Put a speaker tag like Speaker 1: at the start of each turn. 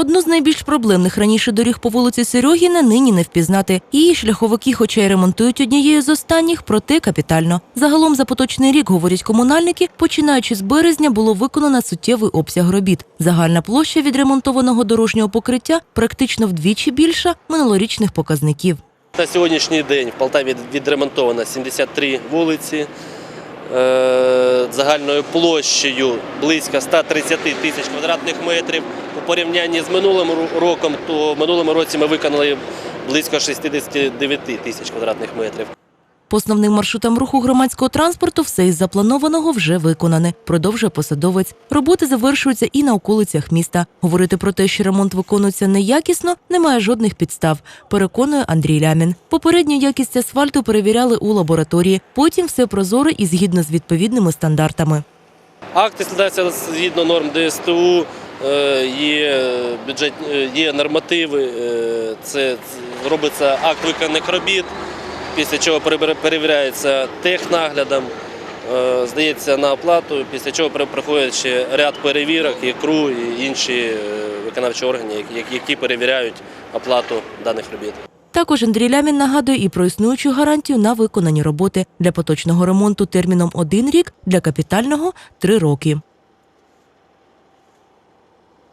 Speaker 1: Одну з найбільш проблемних раніше доріг по вулиці Серьогіна нині не впізнати. Її шляховики, хоча й ремонтують однією з останніх, проте капітально. Загалом за поточний рік, говорять комунальники, починаючи з березня, було виконано суттєвий обсяг робіт. Загальна площа відремонтованого дорожнього покриття практично вдвічі більша минулорічних показників.
Speaker 2: На сьогоднішній день в Полтаві відремонтовано 73 вулиці загальною площею близько 130 тисяч квадратних метрів. У порівнянні з минулим роком, то в минулому році ми виконали близько 69 тисяч квадратних метрів.
Speaker 1: По основним маршрутам руху громадського транспорту все із запланованого вже виконане, продовжує посадовець. Роботи завершуються і на околицях міста. Говорити про те, що ремонт виконується неякісно, немає жодних підстав, переконує Андрій Лямін. Попередню якість асфальту перевіряли у лабораторії. Потім все прозоро і згідно з відповідними стандартами.
Speaker 2: Акти складаються згідно норм ДСТУ, е, є бюджет, е, є нормативи. е, Це робиться акт виконаних робіт, після чого перевіряється технаглядом, е, здається на оплату, після чого проходить ще ряд перевірок, ІКРУ і інші е, виконавчі органи, які перевіряють оплату даних робіт.
Speaker 1: Також Андрій Лямін нагадує і про існуючу гарантію на виконані роботи для поточного ремонту терміном один рік, для капітального три роки.